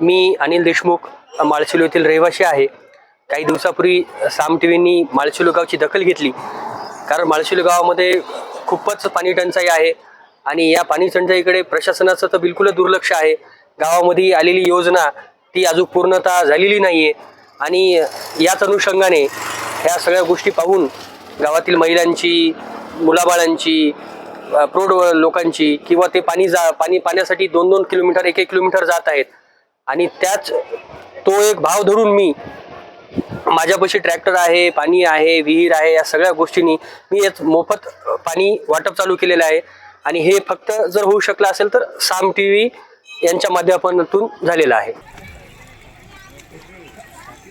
मी अनिल देशमुख माळशिलो येथील रहिवासी आहे. काही दिवसापूर्वी साम टी व्हीनी माळशिलो गावची दखल घेतली. कारण माळशिलो गावामध्ये खूपच पाणी टंचाई आहे आणि या पाणी टंचाईकडे प्रशासनाचं तर बिलकुलच दुर्लक्ष आहे. गावामध्ये आलेली योजना ती अजून पूर्णतः झालेली नाही आहे आणि याच अनुषंगाने ह्या सगळ्या गोष्टी पाहून गावातील महिलांची मुलाबाळांची प्रौढ लोकांची किंवा ते पाणी जा पाणी पाण्यासाठी दोन दोन किलोमीटर एक एक किलोमीटर जात आहेत. आणि त्याच तो एक भाव धरून मी माझ्यापाशी ट्रॅक्टर आहे पाणी आहे विहीर आहे या सगळ्या गोष्टींनी मी यात मोफत पाणी वाटप चालू केलेलं आहे. आणि हे फक्त जर होऊ शकलं असेल तर साम टी व्ही यांच्या माध्यमातून झालेलं आहे.